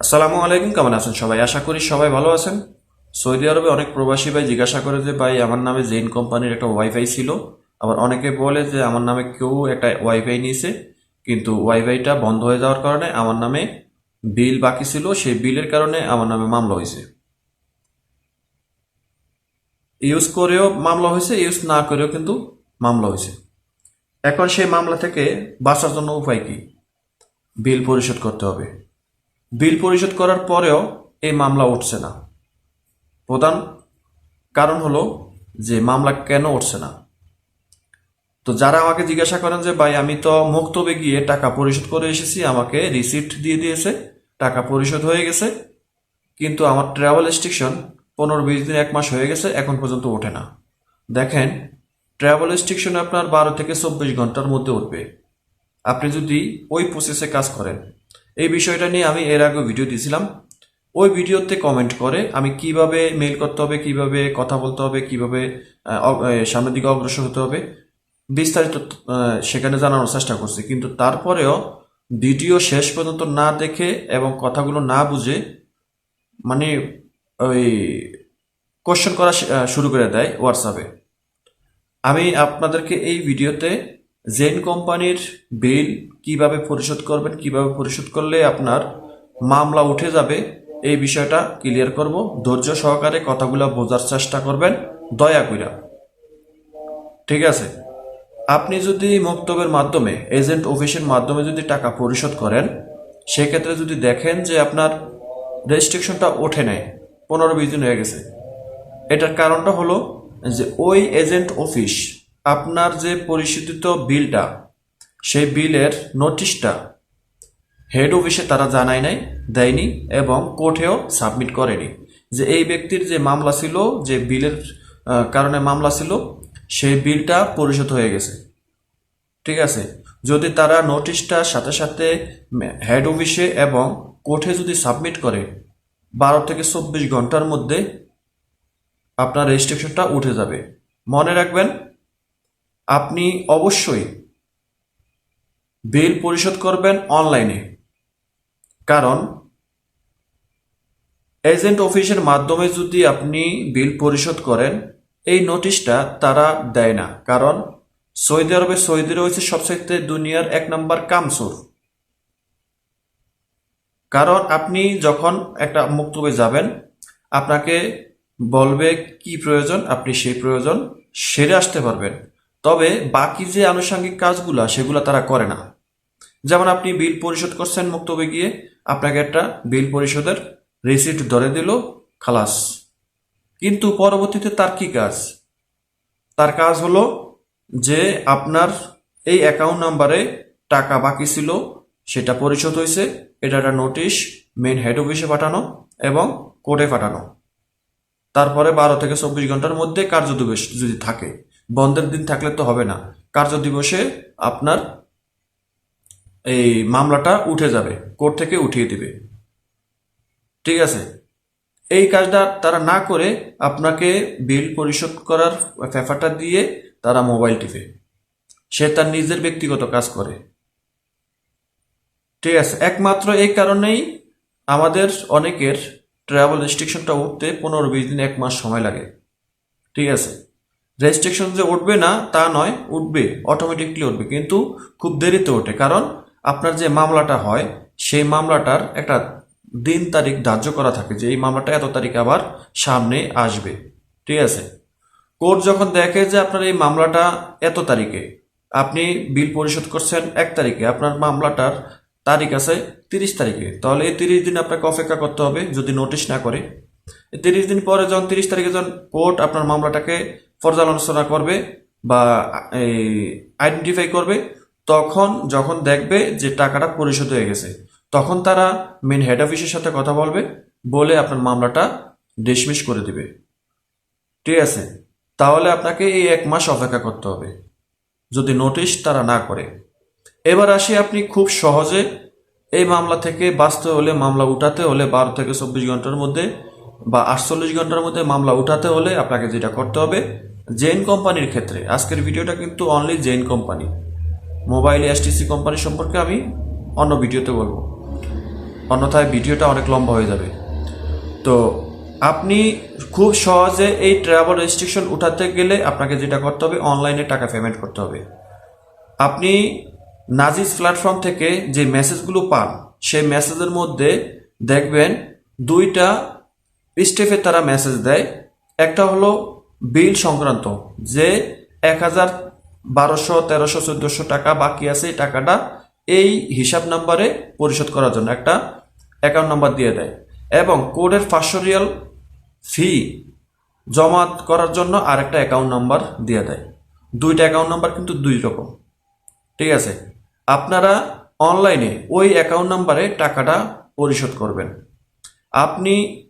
আসসালামু আলাইকুম, কেমন আছেন সবাই? আশা করি সবাই ভালো আছেন। সৌদি আরবে অনেক প্রবাসী ভাই জিজ্ঞাসা করে যে, ভাই, আমার নামে জেন কোম্পানির একটা ওয়াইফাই ছিল। আবার অনেকে বলে যে, আমার নামে কেউ একটা ওয়াইফাই নিয়েছে, কিন্তু ওয়াইফাইটা বন্ধ হয়ে যাওয়ার কারণে আমার নামে বিল বাকি ছিল, সেই বিলের কারণে আমার নামে মামলা হয়েছে। ইউজ করেও মামলা হয়েছে ইউজ না করেও কিন্তু মামলা হয়েছে। এখন সেই মামলা থেকে বাঁচার জন্য উপায় কি? বিল পরিশোধ করতে হবে। বিল পরিশোধ করার পরেও এই মামলা উঠছে না। প্রধান কারণ হলো যে মামলা কেন উঠছে না। তো যারা আমাকে জিজ্ঞাসা করেন যে, ভাই, আমি তো মুক্তবে গিয়ে টাকা পরিশোধ করে এসেছি, আমাকে রিসিপ্ট দিয়ে দিয়েছে, টাকা পরিশোধ হয়ে গেছে, কিন্তু আমার ট্রাভেল রেস্ট্রিকশন পনেরো বিশ দিন, এক মাস হয়ে গেছে, এখন পর্যন্ত ওঠে না। দেখেন ট্রাভেল রেস্ট্রিকশন আপনার বারো থেকে চব্বিশ ঘণ্টার মধ্যে উঠবে। আপনি যদি ওই প্রসেসে কাজ করেন এই বিষয়টা নিয়ে আমি এর আগে ভিডিও দিয়েছিলাম। ওই ভিডিওতে কমেন্ট করে আমি কীভাবে মেল করতে হবে, কীভাবে কথা বলতে হবে, কীভাবে সামনের দিকে অগ্রসর হতে হবে, বিস্তারিত সেখানে জানানোর চেষ্টা করছি। কিন্তু তারপরেও ভিডিও শেষ পর্যন্ত না দেখে এবং কথাগুলো না বুঝে মানে ওই কোশ্চেন করা শুরু করে দেয় হোয়াটসঅ্যাপে আমি আপনাদেরকে এই ভিডিওতে জেন কোম্পানির বিল কীভাবে পরিশোধ করবেন, কীভাবে পরিশোধ করলে আপনার মামলা উঠে যাবে, এই বিষয়টা ক্লিয়ার করব। ধৈর্য সহকারে কথাগুলো বোঝার চেষ্টা করবেন, দয়া কইরা। ঠিক আছে? আপনি যদি মক্তবের মাধ্যমে এজেন্ট অফিসের মাধ্যমে যদি টাকা পরিশোধ করেন, সেক্ষেত্রে যদি দেখেন যে আপনার রেস্ট্রিকশনটা ওঠে নেয় পনেরো বিশ দিন হয়ে গেছে। এটার কারণটা হলো যে ওই এজেন্ট অফিস আপনার যে পরিশোধিত বিলটা সেই বিলের নোটিশটা হেড অফিসে তারা জানায় নাই, দেয়নি এবং কোর্টেও সাবমিট করেনি। যে এই ব্যক্তির যে মামলা ছিল, যে বিলের কারণে মামলা ছিল, সেই বিলটা পরিশোধ হয়ে গেছে। ঠিক আছে? যদি তারা নোটিশটা সাথে সাথে হেড অফিসে এবং কোর্টে যদি সাবমিট করে, বারো থেকে চব্বিশ ঘণ্টার মধ্যে আপনার রেজিস্ট্রেশনটা উঠে যাবে। মনে রাখবেন, আপনি অবশ্যই বিল পরিশোধ করবেন অনলাইনে। কারণ এজেন্ট অফিসের মাধ্যমে যদি আপনি বিল পরিশোধ করেন, এই নোটিশটা তারা দেয় না। কারণ সৌদি আরবে সৌদি রয়েছে সবচাইতে দুনিয়ার এক নম্বর কামসুর। কারণ আপনি যখন একটা মুক্তবে যাবেন, আপনাকে বলবে কি প্রয়োজন, আপনি সেই প্রয়োজন সেরে আসতে পারবেন। তবে বাকি যে আনুষঙ্গিক কাজগুলা, সেগুলো তারা করে না। যেমন আপনি বিল পরিশোধ করছেন মুক্তবে গিয়ে, আপনাকে একটা বিল পরিশোধের রিসিপ্ট ধরে দিল খালাস। কিন্তু পরবর্তীতে তার কি কাজ? তার কাজ হলো যে আপনার এই অ্যাকাউন্ট নাম্বারে টাকা বাকি ছিল, সেটা পরিশোধ হয়েছে, এটা একটা নোটিশ মেন হেড অফিসে পাঠানো এবং কোর্টে পাঠানো। তারপরে বারো থেকে চব্বিশ ঘণ্টার মধ্যে কার্য দিবস যদি থাকে, বন্ধের দিন থাকলে তো হবে না। কার্য দিবসে আপনার এই মামলাটা উঠে যাবে, কোর্ট থেকে উঠিয়ে দিবে। ঠিক আছে? এই কাজটা তারা না করে আপনাকে বিল পরিশোধ করার পেপারটা দিয়ে তারা মোবাইল টিপে। সে তার নিজের ব্যক্তিগত কাজ করে। ঠিক আছে? একমাত্র এই কারণেই আমাদের অনেকের ট্রাভেল রেস্ট্রিকশনটা উঠতে পনেরো বিশ দিন, এক মাস সময় লাগে। ঠিক আছে? রেস্ট্রিকশন যে উঠবে না, তা নয়, উঠবে অটোমেটিকলি উঠবে। কিন্তু খুব দেরিতে ওঠে। কারণ আপনার যে মামলাটা হয়, সেই মামলাটার একটা দিন তারিখ ধার্য করা থাকে যে এই মামলাটা এত তারিখ আবার সামনে আসবে। ঠিক আছে? কোর্ট যখন দেখে যে আপনার এই মামলাটা এত তারিখে, আপনি বিল পরিশোধ করছেন এক তারিখে, আপনার মামলাটার তারিখ আছে তিরিশ তারিখে, তাহলে এই তিরিশ দিন আপনাকে অপেক্ষা করতে হবে যদি নোটিশ না করে। তিরিশ দিন পরে যখন তিরিশ তারিখে যখন কোর্ট আপনার মামলাটাকে পর্যালোচনা করবে বা এই আইডেন্টিফাই করবে তখন যখন দেখবে যে টাকাটা পরিশোধ হয়ে গেছে, তখন তারা মেন হেড অফিসের সাথে কথা বলবে, বলে আপনার মামলাটা ডিসমিস করে দিবে। ঠিক আছে? তাহলে আপনাকে এই এক মাস অপেক্ষা করতে হবে, যদি নোটিশ তারা না করে। এবার আসি আপনি খুব সহজে এই মামলা থেকে বাঁচতে হলে মামলা উঠাতে হলে বারো থেকে চব্বিশ ঘণ্টার মধ্যে বা আটচল্লিশ ঘণ্টার মধ্যে মামলা উঠাতে হলে আপনাকে যেটা করতে হবে জেন কোম্পানির ক্ষেত্রে। আজকের ভিডিওটা কিন্তু only Zain company. Mobile STC company সম্পর্কে আমি অন্য ভিডিওতে বলব। অন্যথায় ভিডিওটা অনেক লম্বা হয়ে যাবে। তো আপনি খুব সহজে এই ট্রাভেল রেস্ট্রিকশন উঠাতে গেলে আপনাকে যেটা করতে হবে অনলাইনে টাকা পেমেন্ট করতে হবে। আপনি নাজিস প্ল্যাটফর্ম থেকে যে মেসেজগুলো পান, সেই মেসেজের মধ্যে দেখবেন দুইটা স্টেপে তারা মেসেজ দেয়। একটা হলো বিল সংক্রান্ত, যে এক হাজার বারোশো, তেরোশো, চোদ্দোশো টাকা বাকি আছে এই টাকাটা এই হিসাব নাম্বারে পরিশোধ করার জন্য একটা অ্যাকাউন্ট নাম্বার দিয়ে দেয়। এবং কোডের পাঁচশো রিয়াল ফি জমা করার জন্য আরেকটা অ্যাকাউন্ট নাম্বার দিয়ে দেয়। দুইটা অ্যাকাউন্ট নাম্বার কিন্তু দুই রকম। ঠিক আছে? আপনারা অনলাইনে ওই অ্যাকাউন্ট নাম্বারে টাকাটা পরিশোধ করবেন। আপনি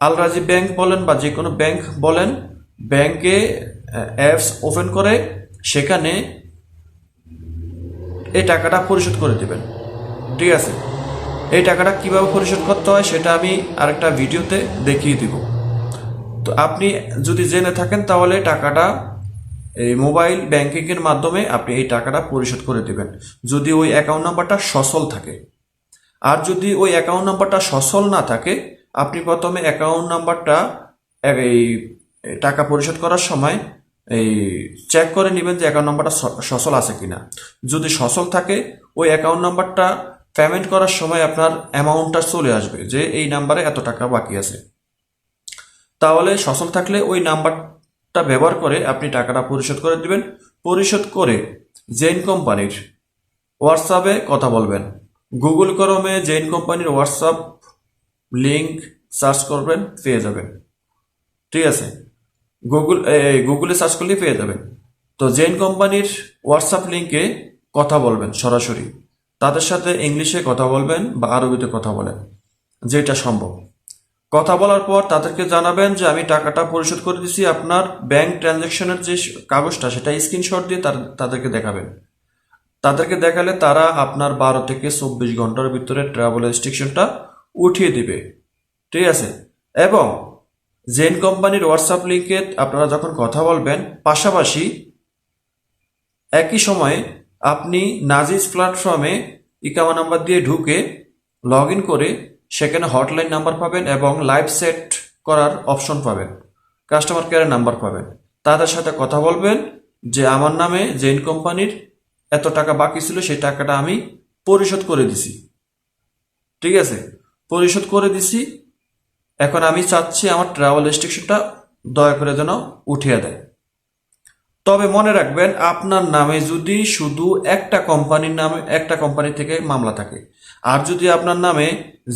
আলরাজি ব্যাংক বলেন বা যে কোনো ব্যাংক বলেন ব্যাংকে অ্যাপস ওপেন করে সেখানে এই টাকাটা পরিশোধ করে দেবেন। ঠিক আছে? এই টাকাটা কীভাবে পরিশোধ করতে হয় সেটা আমি আরেকটা ভিডিওতে দেখিয়ে দিব। তো আপনি যদি জেনে থাকেন তাহলে টাকাটা এই মোবাইল ব্যাংকিংয়ের মাধ্যমে আপনি এই টাকাটা পরিশোধ করে দেবেন। যদি ওই অ্যাকাউন্ট নাম্বারটা সচল থাকে। আর যদি ওই অ্যাকাউন্ট নাম্বারটা সচল না থাকে, আপনি প্রথমে অ্যাকাউন্ট নাম্বারটা এই টাকা পরিশোধ করার সময় এই চেক করে নেবেন যে অ্যাকাউন্ট নাম্বারটা সচল আছে কিনা। যদি সচল থাকে, ওই অ্যাকাউন্ট নাম্বারটা পেমেন্ট করার সময় আপনার অ্যামাউন্টটা চলে আসবে যে এই নাম্বারে এত টাকা বাকি আছে। তাহলে সচল থাকলে ওই নাম্বারটা ব্যবহার করে আপনি টাকাটা পরিশোধ করে দিবেন। পরিশোধ করে জেন কোম্পানির হোয়াটসঅ্যাপে কথা বলবেন। গুগল করমে জেন কোম্পানির হোয়াটসঅ্যাপ লিঙ্ক সার্চ করবেন, পেয়ে যাবেন। ঠিক আছে? গুগল গুগলে সার্চ করলেই পেয়ে যাবেন। তো জেন কোম্পানির হোয়াটসঅ্যাপ লিংকে কথা বলবেন সরাসরি। তাদের সাথে ইংলিশে কথা বলবেন বা আরবিতে কথা বলেন, যেটা সম্ভব। কথা বলার পর তাদেরকে জানাবেন যে, আমি টাকাটা পরিশোধ করে দিছি, আপনার ব্যাংক ট্রানজ্যাকশনের যে কাগজটা, সেটা স্ক্রিনশট দিয়ে তাদেরকে দেখাবেন। তাদেরকে দেখালে তারা আপনার বারো থেকে চব্বিশ ঘণ্টার ভিতরে ট্রাভেল রেস্ট্রিকশনটা উঠিয়ে দিবে। ঠিক আছে? এবং জেন কোম্পানির হোয়াটসঅ্যাপ লিঙ্কে আপনারা যখন কথা বলবেন, পাশাপাশি একই সময়ে আপনি নাজিস প্ল্যাটফর্মে ইকামা নাম্বার দিয়ে ঢুকে লগ ইন করে সেখানে হটলাইন নাম্বার পাবেন এবং লাইভ সেট করার অপশন পাবেন, কাস্টমার কেয়ারের নাম্বার পাবেন। তাদের সাথে কথা বলবেন যে, আমার নামে জেন কোম্পানির এত টাকা বাকি ছিল, সেই টাকাটা আমি পরিশোধ করে দিছি। ঠিক আছে? পরিশোধ করে দিছি এখন আমি চাচ্ছি আমার ট্রাভেল রেস্ট্রিকশনটা দয়া করে যেন উঠিয়ে দেয়। তবে মনে রাখবেন, আপনার নামে যদি শুধু একটা কোম্পানির নামে, একটা কোম্পানি থেকে মামলা থাকে, আর যদি আপনার নামে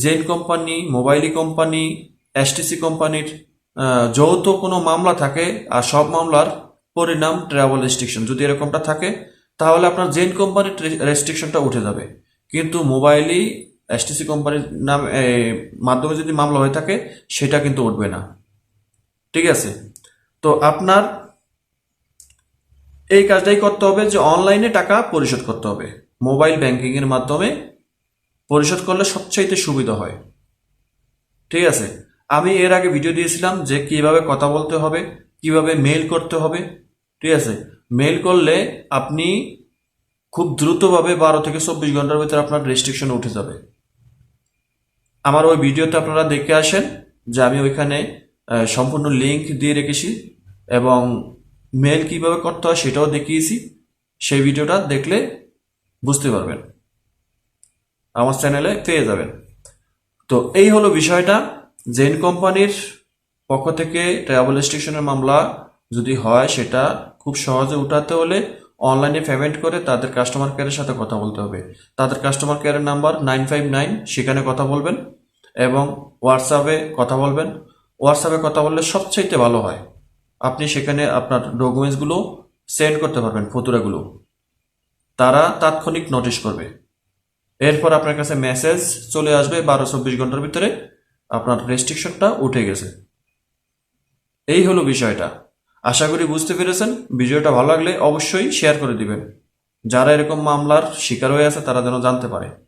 Zain company Mobily company STC কোম্পানির যৌথ কোনো মামলা থাকে, আর সব মামলার পরিণাম ট্রাভেল রেস্ট্রিকশন যদি এরকমটা থাকে, তাহলে আপনার জেন কোম্পানির রেস্ট্রিকশনটা উঠে যাবে। কিন্তু মোবাইলি এসটিসি কোম্পানির নাম মাধ্যমে যদি মামলা হয়ে থাকে, সেটা কিন্তু উঠবে না। ঠিক আছে? তো আপনার এই কাজটাই করতে হবে যে অনলাইনে টাকা পরিশোধ করতে হবে। মোবাইল ব্যাংকিং এর মাধ্যমে পরিশোধ করলে সবচাইতে সুবিধা হয়। ঠিক আছে? আমি এর আগে ভিডিও দিয়েছিলাম যে কীভাবে কথা বলতে হবে, কীভাবে মেল করতে হবে। ঠিক আছে? মেল করলে আপনি খুব দ্রুতভাবে বারো থেকে চব্বিশ ঘণ্টার ভিতরে আপনার রেস্ট্রিকশন উঠে যাবে। আমার ওই ভিডিওতে আপনারা দেখে আসেন যে আমি ওইখানে সম্পূর্ণ লিঙ্ক দিয়ে রেখেছি এবং মেল কীভাবে করতে হয় সেটাও দেখিয়েছি। সেই ভিডিওটা দেখলে বুঝতে পারবেন। আমার চ্যানেলে পেয়ে যাবেন। তো এই হলো বিষয়টা। জেন কোম্পানির পক্ষ থেকে ট্রাভেল রেস্ট্রিকশনের মামলা যদি হয়, সেটা খুব সহজে উঠাতে হলে অনলাইনে পেমেন্ট করে তাদের কাস্টমার কেয়ারের সাথে কথা বলতে হবে। তাদের কাস্টমার কেয়ারের নাম্বার নাইন ফাইভ নাইন সেখানে কথা বলবেন। এবং হোয়াটসঅ্যাপে কথা বলবেন। হোয়াটসঅ্যাপে কথা বললে সবচাইতে ভালো হয়। আপনি সেখানে আপনার ডকুমেন্টসগুলো সেন্ড করতে পারবেন, ফতুরাগুলো। তারা তাৎক্ষণিক নোটিশ করবে। এরপর আপনার কাছে মেসেজ চলে আসবে বারো চব্বিশ ঘণ্টার ভিতরে। আপনার রেস্ট্রিকশনটা উঠে গেছে। এই হলো বিষয়টা। আশা করি বুঝতে পেরেছেন। ভিডিওটা ভালো লাগলে অবশ্যই শেয়ার করে দিবেন। যারা এরকম মামলার শিকার হয়ে আছে, তারা যেন জানতে পারে।